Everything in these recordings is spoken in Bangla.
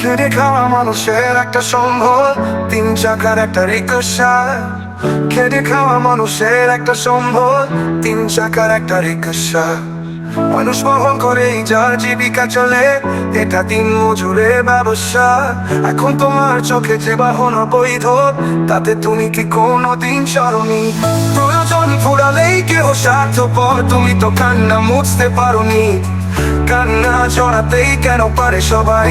খেটে খাওয়া মানুষের একটা সম্ভব তিন চাকার একটা রিক্সা খেটে খাওয়া মানুষের একটা সম্ভব তিন চাকার একটা রিক্সা মানুষ বহন করে যার জীবিকা চলে, এটা দিন মজুরে ব্যবসা। এখন তোমার চোখে যে বাহন বৈধ তাতে তুমি কি কোনো দিন সরনি? প্রয়োজন ফুরালেই কেউ স্বার্থপর, তুমি তো কান্না মুছতে পারোনি। কান্না জড়াতেই কেন পারে সবাই?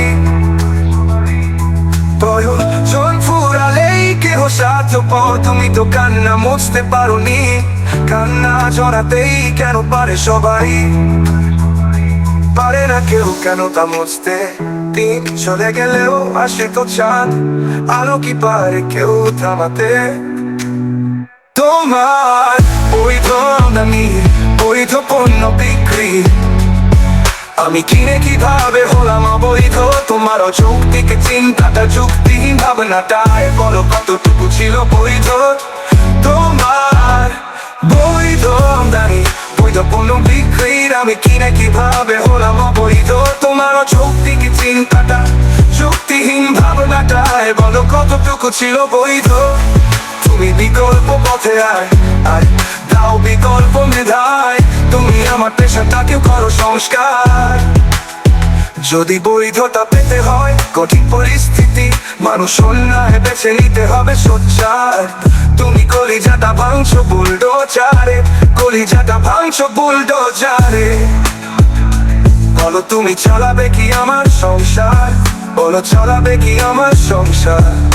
প্রয়োজন ফুরালেই কেহ স্বার্থপর তুমি তো কান্না মুছতে পারোনি। কান্না জড়াতেই কেন পারে সবাই? পারে না কেউ কেন তা মুছতে। দিন চলে গেলেও আসে তো চাঁদ। আলো কি পারে কেউ থামাতে? তোমার বৈধ আমদানি বৈধ পণ্য বিক্রি। আমি কিনে কীভাবে হলাম অবৈধ? তোমার অযৌক্তিক চিন্তাটা যুক্তিহীন ভাবনাটায় বলো কতটুকু ছিল বৈধ? তোমার বৈধ আমদানি বৈধ পণ্য বিক্রির আমি কিনে কীভাবে হলাম বৈধ তোমার অযৌক্তিক চিন্তাটা যুক্তিহীন ভাবনাটায় বলো কতটুকু ছিল বৈধ? তুমি বিকল্প পথে আয় আয় দাও বিকল্প মেধায়। তুমি আমার পেশাটাকেও করো সংস্কার। যদি বৈধতা পেতে হয়, কঠিন পরিস্থিতি, মানুষ অন্যায় বেছে নিতে হবে সোচ্চার। তুমি কলিজাটা ভাঙছো, বুলডোজারে, কলিজাটা ভাঙছো, বুলডোজারে। বলো, তুমি চালাবে কি আমার সংসার? বলো, চালাবে কি আমার সংসার?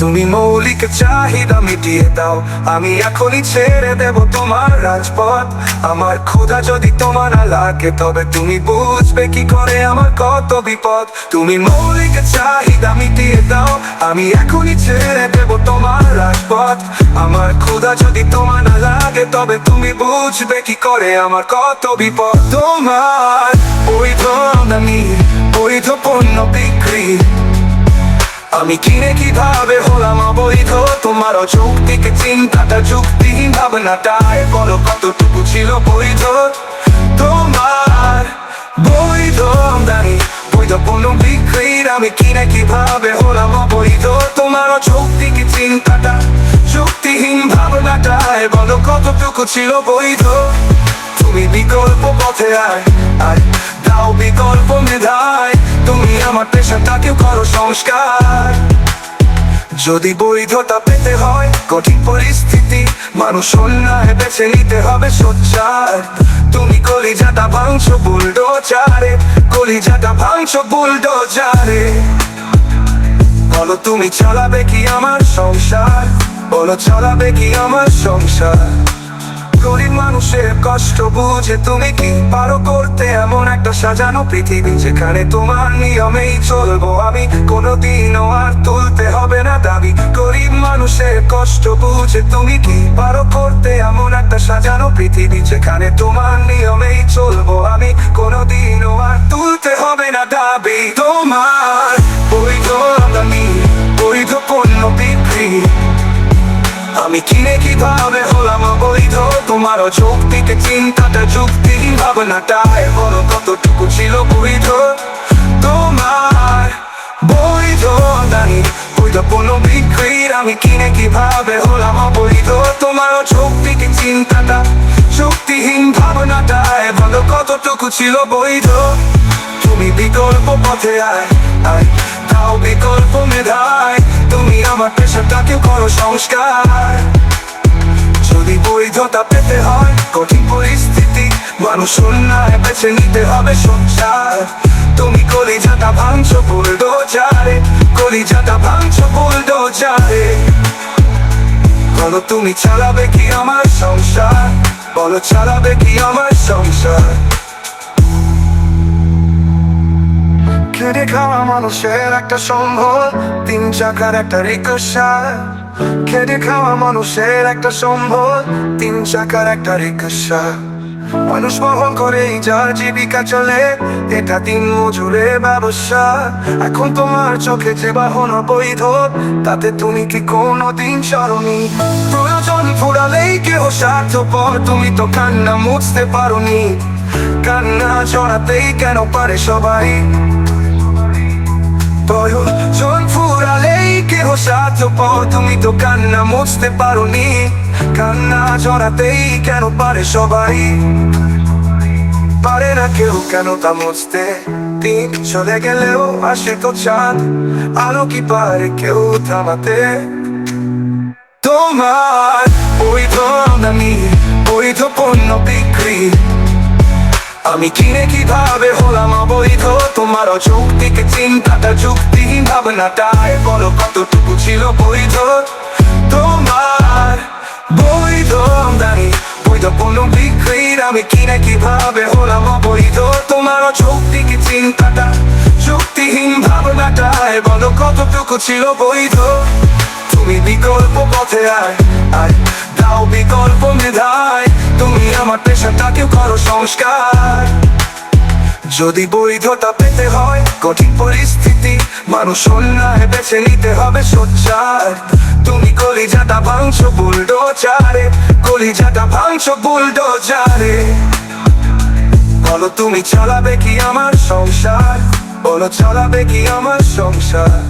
তুমি মৌলিক চাহিদা মিটিয়ে দাও। আমি এখনই ছেড়ে দেব তোমার রাজপথ। আমার ক্ষুধা যদি তোমার লাগে, তবে তুমি বুঝবে কি করে আমার কত বিপদ। তুমি মৌলিক চাহিদা মিটিয়ে দাও। আমি এখনই ছেড়ে দেব তোমার রাজপথ। আমার ক্ষুধা যদি তোমার লাগে, তবে তুমি বুঝবে কি করে আমার কত বিপদ। তোমার বৈধ আমদানি বৈধ পণ্য বিক্রি আমি কিনে কীভাবে হলাম অবৈধ? তোমার অযৌক্তিক চিন্তাটা যুক্তিহীন ভাবনাটায় বলো কতটুকু ছিল বৈধ? তোমার বৈধ আমদানি, বৈধ পণ্য বিক্রির আমি কিনে কীভাবে হলাম অবৈধ? তোমার অযৌক্তিক চিন্তাটা যুক্তিহীন ভাবনাটায় বলো কতটুকু ছিল বৈধ? তুমি বিকল্প পথে আয় আয়, দাও বিকল্প মেধায়। তুমি আমার পেশাটাকেও করো সংস্কার। যদি বৈধতা পেতে হয়, কঠিন পরিস্থিতি, মানুষ অন্যায় বেছে নিতে হবে সোচ্চার। তুমি কলিজাটা ভাঙছো বুলডোজারে, কলিজাটা ভাঙছো বুলডোজারে। বলো তুমি চালাবে কি আমার সংসার? বলো চালাবে কি আমার সংসার? গরিব মানুষের কষ্ট বুঝে তুমি কি পারো করতে? এমন একটা সাজানো পৃথিবী যেখানে তোমার নিয়মেই চলবো আমি। কোনোদিনও আর তুলতে হবে না দাবি। গরিব মানুষের কষ্ট বুঝে তুমি কি পারো করতে? এমন একটা সাজানো পৃথিবী যেখানে তোমার নিয়মেই চলবো আমি। কোনোদিনও আর তুলতে হবে না দাবি। তোমার বৈধ আমদানি বৈধ পণ্য বিক্রি। আমি কিনে কীভাবে হলাম অবৈধ তোমার যৌক্তিক চিন্তাটা যুক্তিহীন ভাবনাটায় বলো কতটুকু ছিল বৈধ? তোমার বৈধ দানি, বৈধ পণ্য বিক্রির আমি কিনে কীভাবে হলাম অবৈধ? তোমার যৌক্তিক চিন্তাটা যুক্তিহীন ভাবনাটায় বলো কতটুকু ছিল বৈধ? তুমি বিকল্প পথে আয় আয়, তাও বিকল্প মেধায়। তুমি আমার পেশাটাকে করো সংস্কার। যদি বৈধতা পেতে হয়, কঠিন পরিস্থিতি, মানুষ অন্যায় বেছে নিতে হবে সংসার। তুমি কলিজাটা ভাঙছো বুলডোজারে, কলিজাটা ভাঙছো বুলডোজারে। বলো তুমি চালাবে কি আমার সংসার? বলো চালাবে কি আমার সংসার? খেটে খাওয়া মানুষের একটা সম্ভব, তিন চাকার একটা রিক্সা খেটে খাওয়া মানুষের একটা সম্ভব তিন চাকার একটা রিক্সা মানুষ বহন করে যার জীবিকা চলে, এটা দিন মজুরে ব্যবসা। এখন তোমার চোখে যে বাহন বৈধ তাতে তুমি কি কোনো দিন সরনি? প্রয়োজন ফুরালেই কেউ স্বার্থপর, তুমি তো কান্না মুছতে পারোনি। কান্না চড়াতেই কেন পারে সবাই? কেহ সাহায্য পাও তুমি তো কান্না মুছতে পারোনি। কান্না জড়াতেই কেন পারে সবাই? পারে না কেউ কেন তা মুছতে। চলে গেলেও আসে তো চাঁদ। আলো কি পারে কেউ থামাতে? তোমার বৈধ আমদানি, বৈধ পণ্য বিক্রি আমি কিনে কীভাবে হলাম অবৈধ? তোমার অযৌক্তিক চিন্তাটা যুক্তিহীন ভাবনাটায় বলো কতটুকু ছিল বৈধ? তোমার বৈধ আমদানি বৈধ পণ্য বিক্রির আমি কিনে কীভাবে হলাম অবৈধ? তোমার অযৌক্তিক চিন্তাটা যুক্তিহীন ভাবনাটায় বলো কতটুকু ছিল বৈধ? তুমি বিকল্প পথে আয় আয়। দাও বিকল্প মেধায় তুমি আমার পেশাটাকেও করো সংস্কার। যদি বৈধতা পেতে হয়, কঠিন পরিস্থিতি, মানুষ অন্যায় বেছে নিতে হবে সোচ্চার। তুমি কলিজাটা ভাঙছো বুলডোজারে, কলিজাটা ভাঙছো বুলডোজারে। বলো তুমি চালাবে কি আমার সংসার? বলো চালাবে কি আমার সংসার?